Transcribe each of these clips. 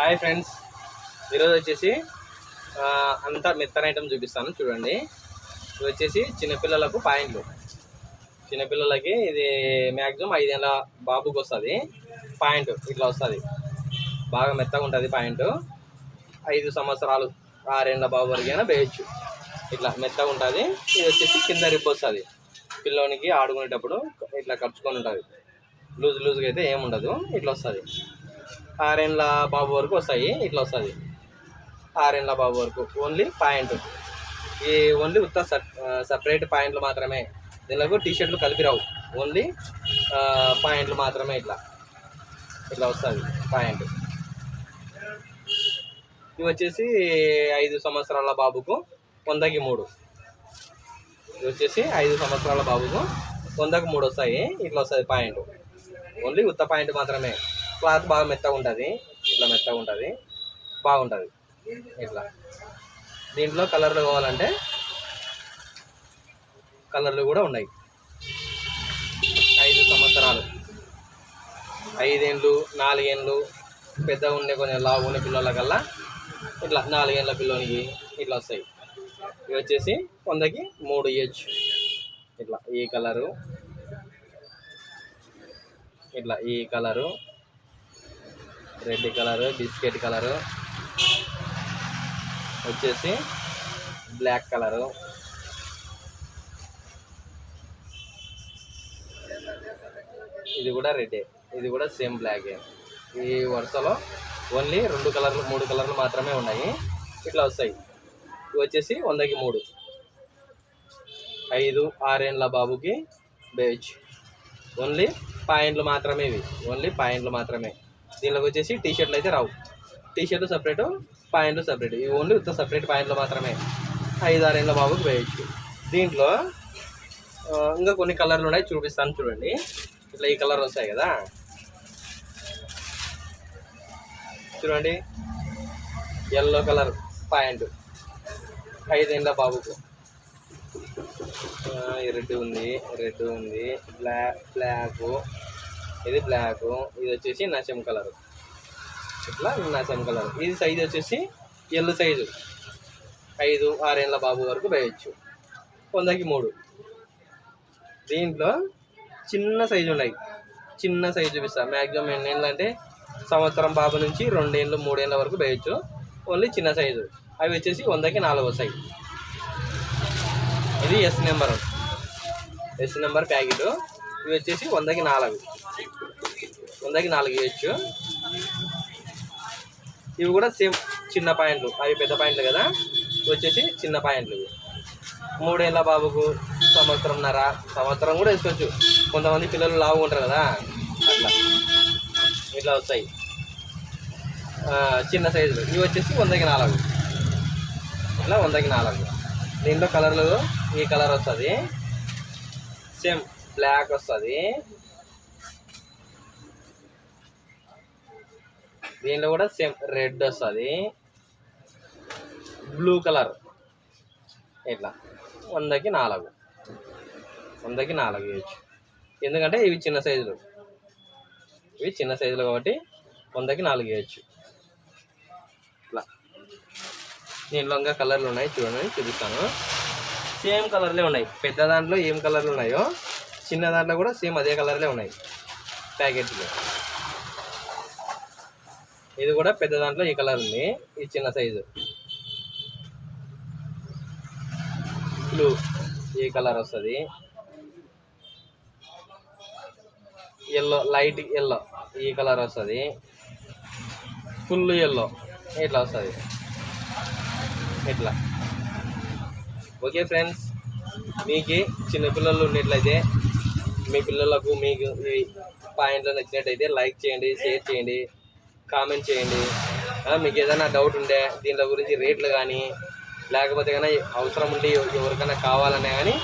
Hi friends. ఈరోజు వచ్చేసి అంతా మెత్తన ఐటమ్ చూపిస్తాను చూడండి. ఇది వచ్చేసి చిన్నపిల్లలకు పాయింట్లు. చిన్నపిల్లలకి ఇది మ్యాక్సిమం ఐదేళ్ళ బాబుకి వస్తుంది. పాయింట్ ఇట్లా వస్తుంది. బాగా మెత్తగా ఉంటుంది పాయింట్. ఐదు సంవత్సరాలు ఆరేళ్ళ బాబు వరకైనా వేయచ్చు. ఇట్లా మెత్తగా ఉంటుంది. ఇది వచ్చేసి కింద రిప్ వస్తుంది. పిల్లోనికి ఆడుకునేటప్పుడు ఇట్లా కలుచుకొని ఉంటుంది. లూజ్ లూజ్గా అయితే ఏముండదు ఇట్లా వస్తుంది. ఆరేండ్ల బాబు వరకు వస్తాయి ఇట్లా వస్తుంది. ఆరేండ్ల బాబు వరకు. ఓన్లీ పాయింట్ ఈ ఓన్లీ ఉత్త సపరేట్ పాయింట్లు మాత్రమే. దీనిలో టీ షర్ట్లు కలిపి రావు. ఓన్లీ పాయింట్లు మాత్రమే ఇట్లా. ఇట్లా వస్తుంది పాయింట్ ఇవి వచ్చేసి ఐదు సంవత్సరాల బాబుకు వందకి మూడు. ఇది వచ్చేసి ఐదు సంవత్సరాల బాబుకు వందకు మూడు వస్తాయి. ఇట్లా వస్తుంది పాయింట్ ఓన్లీ ఉత్త పాయింట్ మాత్రమే. క్లాత్ బాగా మెత్తగా ఉంటుంది. ఇట్లా మెత్తగా ఉంటుంది. బాగుంటుంది. ఇట్లా. దీంట్లో కలర్లు కావాలంటే కలర్లు కూడా ఉన్నాయి. ఐదు సంవత్సరాలు. ఐదేళ్ళు నాలుగేళ్ళు పెద్ద ఉండే కొంచెం లావు ఉండే పిల్లలకల్లా ఇట్లా నాలుగేళ్ళ పిల్లలకి ఇట్లా వస్తాయి. ఇవి వచ్చేసి వందకి మూడు ఇవ్వచ్చు ఇట్లా ఈ కలరు. ఇట్లా ఈ colour. Red colour biscuit colour. వచ్చేసి బ్లాక్ కలరు. ఇది కూడా రెడ్డే ఇది కూడా సేమ్ బ్లాకే ఈ వరుసలో ఓన్లీ రెండు కలర్లు మూడు కలర్లు మాత్రమే ఉన్నాయి. ఇట్లా వస్తాయి. ఇవి వచ్చేసి వందకి మూడు. ఐదు ఆరేండ్ల బాబుకి బేచ్ ఓన్లీ పాయింట్లు మాత్రమే ఇవి. ఓన్లీ పాయింట్లు మాత్రమే. దీనిలోకి వచ్చేసి టీ షర్ట్లు అయితే రావు. టీ షర్ట్లు సపరేటు పాయింట్లు సపరేట్ ఇవి ఓన్లీ ఉత్త సపరేట్ ప్యాంట్లు మాత్రమే. ఐదు ఆరేళ్ళ బాబుకి వేయచ్చు. దీంట్లో ఇంకా కొన్ని కలర్లు ఉన్నాయి చూపిస్తాను చూడండి. ఇట్లా ఈ కలర్ వస్తాయి కదా. చూడండి. ఎల్లో కలర్ ప్యాంటు ఐదేళ్ళ బాబుకు. రెడ్ ఉంది రెడ్ ఉంది బ్లాక్ బ్లాక్ ఇది బ్లాక్ ఇది వచ్చేసి నశం కలర్ ఇట్లా నశం కలర్ ఇది సైజ్ వచ్చేసి ఎల్లు సైజు ఐదు ఆరేళ్ళ బాబు వరకు వేయచ్చు. వందకి మూడు. దీంట్లో చిన్న సైజు ఉన్నాయి. చిన్న సైజు చూపిస్తాను మ్యాక్సిమం ఎన్నేళ్ళు అంటే సంవత్సరం బాబు నుంచి రెండేళ్ళు మూడేళ్ళ వరకు వేయచ్చు. ఓన్లీ చిన్న సైజు అవి వచ్చేసి వందకి నాలుగో సైజు ఇది S number S number packet. ఇవి వచ్చేసి వందకి నాలుగు. వందకి నాలుగు ఇవ్వచ్చు. ఇవి కూడా సేమ్ చిన్న పాయింట్లు. అవి పెద్ద పాయింట్లు కదా? ఇవి వచ్చేసి చిన్న పాయింట్లు మూడేళ్ళ బాబుకు సంవత్సరంన్నర. సంవత్సరం కూడా వేసుకోవచ్చు. కొంతమంది పిల్లలు లావు ఉంటారు కదా? అట్లా. ఇట్లా వస్తాయి. చిన్న సైజులు. ఇవి వచ్చేసి వందకి నాలుగు. ఇలా వందకి నాలుగు. దీంట్లో కలర్లు ఈ కలర్ వస్తుంది. సేమ్ బ్లాక్ వస్తుంది. దీనిలో కూడా సేమ్ రెడ్ వస్తుంది. Blue colour. ఇట్లా. వందకి నాలుగు. వందకి నాలుగు ఇవ్వచ్చు. ఎందుకంటే ఇవి చిన్న సైజులు. ఇవి చిన్న సైజులు కాబట్టి వందకి నాలుగు ఇవ్వచ్చు. ఇట్లా. దీంట్లో ఇంకా కలర్లు ఉన్నాయి. చూడండి చూపిస్తాను. సేమ్ కలర్లే ఉన్నాయి. పెద్ద దాంట్లో ఏం కలర్లు ఉన్నాయో చిన్న దాంట్లో కూడా సేమ్ అదే కలర్లే ఉన్నాయి ప్యాకెట్లు. ఇది కూడా పెద్ద దాంట్లో ఈ కలర్ ఉంది ఈ చిన్న సైజు. బ్లూ ఈ కలర్ వస్తుంది. ఎల్లో లైట్ ఎల్లో ఈ కలర్ వస్తుంది. ఫుల్ ఎల్లో ఇట్లా వస్తుంది. ఇట్లా. ఓకే ఫ్రెండ్స్ మీకు చిన్నపిల్లలు ఉన్నట్లయితే మీ పిల్లలకు మీకు ఈ పాయింట్లు నచ్చినట్టయితే లైక్ చేయండి షేర్ చేయండి కామెంట్ చేయండి. మీకు ఏదైనా డౌట్ ఉంటే దీంట్లో గురించి రేట్లు కానీ లేకపోతే కానీ అవసరం ఉండి ఎవరికైనా కావాలనే కానీ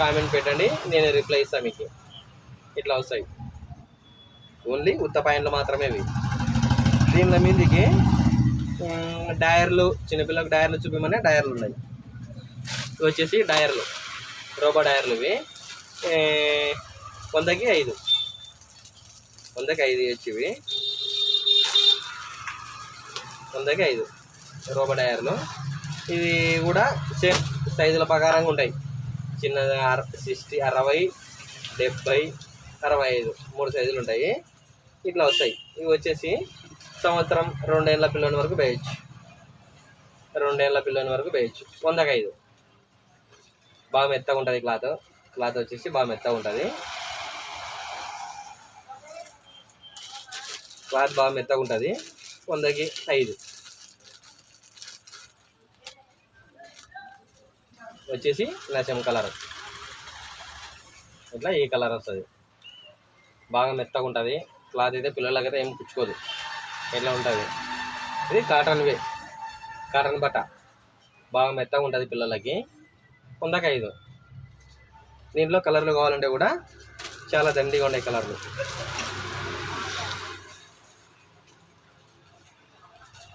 కామెంట్ పెట్టండి. నేను రిప్లై ఇస్తాను మీకు. ఇట్లా వస్తాయి. ఓన్లీ ఉత్త పాయింట్లు మాత్రమే ఇవి. దీనిలో మీదికి డయర్లు చిన్నపిల్లలకు డయర్లు చూపించమని డయర్లు ఉన్నాయి. ఇవి వచ్చేసి డయర్లు రోబో డయర్లు ఇవి. వందకి ఐదు. వందకి ఐదు ఇవ్వచ్చు ఇవి వందకి ఐదు. రోబో డయర్లు ఇవి కూడా సేమ్ సైజుల ప్రకారంగా ఉంటాయి. చిన్నది అర సిక్స్టీ అరవై డెబ్బై అరవై ఐదు. మూడు సైజులు ఉంటాయి. ఇట్లా వస్తాయి. ఇవి వచ్చేసి సంవత్సరం రెండేళ్ళ పిల్లని వరకు వేయచ్చు రెండేళ్ళ పిల్లని వరకు వేయచ్చు వందకి ఐదు. బాగా మెత్తగా ఉంటుంది క్లాత్. క్లాత్ వచ్చేసి బాగా మెత్తగా ఉంటుంది. క్లాత్ బాగా మెత్తగా ఉంటుంది. వందకి ఐదు. వచ్చేసి నచం కలర్. ఇట్లా ఈ కలర్ వస్తుంది. బాగా మెత్తగా ఉంటుంది. క్లాత్ అయితే పిల్లలకైతే ఏం పుచ్చుకోదు ఎట్లా ఉంటుంది? ఇది కాటన్వే కాటన్ బట్ట. బాగా మెత్తగా ఉంటుంది పిల్లలకి. వందకి ఐదు. దీంట్లో కలర్లు కావాలంటే కూడా చాలా దండిగా ఉన్నాయి కలర్లు.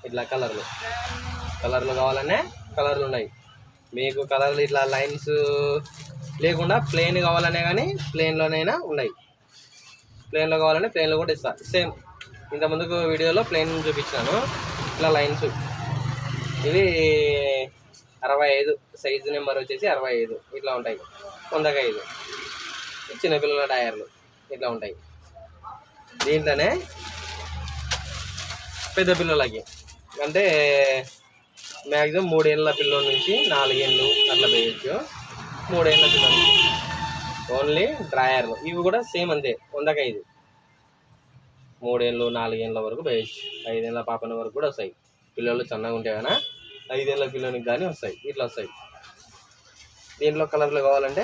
ఇట్లా కలర్లు. కలర్లు కావాలనే కలర్లు ఉన్నాయి. మీకు కలర్లు ఇట్లా లైన్స్ లేకుండా ప్లెయిన్ కావాలనే కానీ ప్లెయిన్లోనైనా ఉన్నాయి. ప్లెయిన్లో కావాలంటే ప్లెయిన్లో కూడా ఇస్తా. సేమ్ ఇంత ముందుకు వీడియోలో ప్లెయిన్ చూపించాను ఇట్లా లైన్స్. ఇవి అరవై ఐదు. సైజు నెంబర్ వచ్చేసి అరవై ఐదు. ఇట్లా ఉంటాయి. వందకి ఐదు చిన్నపిల్లల టైర్లు ఇట్లా ఉంటాయి. దీంట్లోనే పెద్ద పిల్లలకి అంటే మ్యాక్సిమం మూడేళ్ళ పిల్లల నుంచి నాలుగేళ్ళు అట్లా వేయచ్చు మూడేళ్ళ పిల్లల. ఓన్లీ డ్రాయర్లు. ఇవి కూడా సేమ్ అంతే వందకి ఐదు మూడేళ్ళు నాలుగేళ్ళ వరకు వేయచ్చు ఐదేళ్ళ పాపన వరకు కూడా వస్తాయి. పిల్లలు చిన్నగా ఉంటే కానీ ఐదేళ్ళ పిల్లలకి కానీ వస్తాయి. ఇట్లా వస్తాయి. దీంట్లో కలర్లు కావాలంటే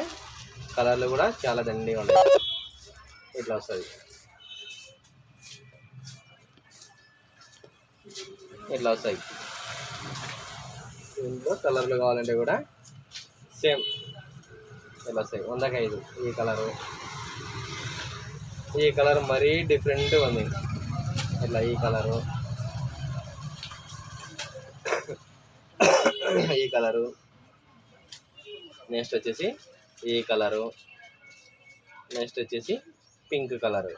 కలర్లు కూడా చాలా దండిగా ఉంటాయి. ఇట్లా వస్తుంది. ఇట్లా వస్తాయి దీంట్లో కలర్లు కావాలంటే కూడా సేమ్ ఇట్లా వస్తాయి వందకి ఐదు ఈ కలరు. ఈ కలర్ మరీ డిఫరెంట్గా ఉంది. ఇట్లా ఈ కలరు. ఈ కలరు. నెక్స్ట్ వచ్చేసి ఈ కలరు. నెక్స్ట్ వచ్చేసి పింక్ కలరు.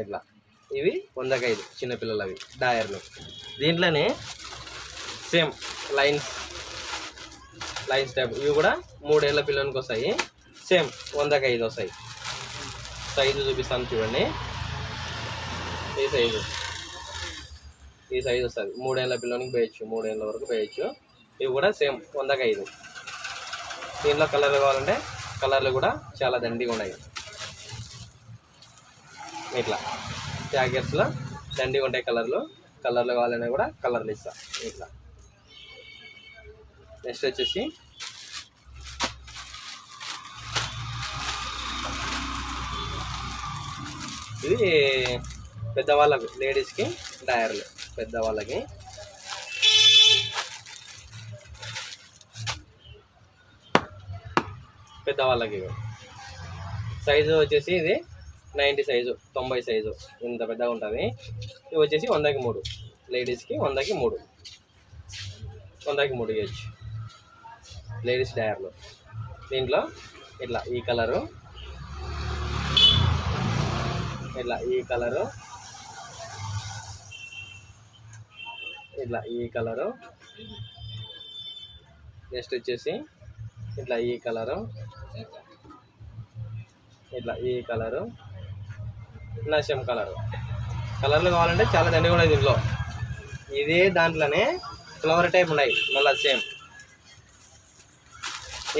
ఇట్లా. ఇవి వందకైదు చిన్నపిల్లలవి డాయర్లు. దీంట్లోనే సేమ్ లైన్స్ లైన్స్ టైప్. ఇవి కూడా మూడేళ్ళ పిల్లలకి వస్తాయి. సేమ్ వందకైదు వస్తాయి. సైజు చూపిస్తాను చూడండి. ఈ సైజు ఈ సైజు వస్తుంది. మూడేళ్ళ పిల్లలకి వేయచ్చు మూడేళ్ళ వరకు వేయచ్చు. ఇవి కూడా సేమ్ వందకి దీనిలో కలర్లు కావాలంటే కలర్లు కూడా చాలా దండిగా ఉన్నాయి. ఇట్లా ప్యాకెట్స్లో దండిగా ఉంటాయి కలర్లు. కలర్లు కావాలన్నా కూడా కలర్లు ఇస్తా. ఇట్లా. నెక్స్ట్ వచ్చేసి ఇది పెద్దవాళ్ళకు లేడీస్కి డయర్లు. పెద్దవాళ్ళకి పెద్దవాళ్ళకి వాళ్ళకి సైజు వచ్చేసి ఇది నైంటీ సైజు తొంభై సైజు. ఇంత పెద్దగా ఉంటుంది. ఇవి వచ్చేసి వందకి మూడు. లేడీస్కి వందకి మూడు. వందకి మూడు ఇవ్వచ్చు లేడీస్ డయర్లు దీంట్లో ఇట్లా ఈ కలరు. ఇట్లా ఈ కలరు. ఇట్లా ఈ కలరు. నెక్స్ట్ వచ్చేసి ఇట్లా ఈ కలరు. ఇట్లా ఈ కలరు నశం కలరు. కలర్లు కావాలంటే చాలా దండిగా ఉన్నాయి దీంట్లో. ఇదే దాంట్లోనే ఫ్లవర్ టైప్ ఉన్నాయి మళ్ళీ సేమ్.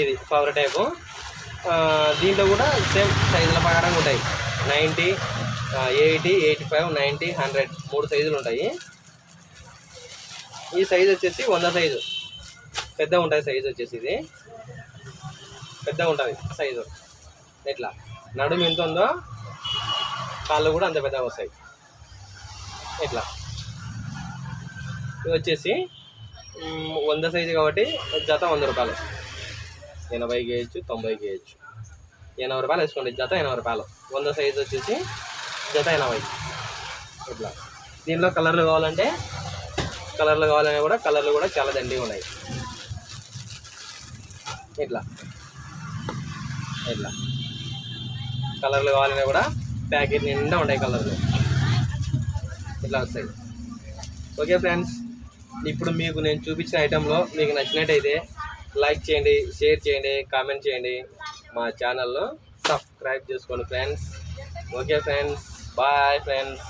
ఇది ఫ్లవర్ టైపు దీంట్లో కూడా సేమ్ సైజుల ప్రకారంగా ఉంటాయి. Ninety eighty eighty five ninety hundred మూడు సైజులు ఉంటాయి. ఈ సైజు వచ్చేసి వంద సైజు పెద్ద ఉంటాయి సైజు వచ్చేసి ఇది. పెద్దగా ఉంటుంది సైజు. ఇట్లా నడుము ఎంత ఉందో కాళ్ళు కూడా అంత పెద్దగా వస్తాయి. ఇట్లా ఇది వచ్చేసి వంద సైజు కాబట్టి జత వంద రూపాయలు. ఎనభైకి వేయచ్చు తొంభైకి వేయచ్చు ఎనభై రూపాయలు వేసుకోండి జత ఎనభై రూపాయలు. వంద సైజు వచ్చేసి జత ఎనభై. ఇట్లా దీనిలో కలర్లు కావాలంటే కలర్లు కావాలనే కూడా కలర్లు కూడా చాలా దండిగా ఉన్నాయి. ఇట్లా ఇట్లా. కలర్లు కావాలన్నా కూడా ప్యాకెట్ నిండా ఉంటాయి కలర్లు. ఇట్లా వస్తాయి. ఓకే ఫ్రెండ్స్ ఇప్పుడు మీకు నేను చూపించిన ఐటెంలో మీకు నచ్చినట్టయితే లైక్ చేయండి షేర్ చేయండి కామెంట్ చేయండి. మా ఛానల్లో సబ్స్క్రైబ్ చేసుకోండి friends. Okay friends bye friends.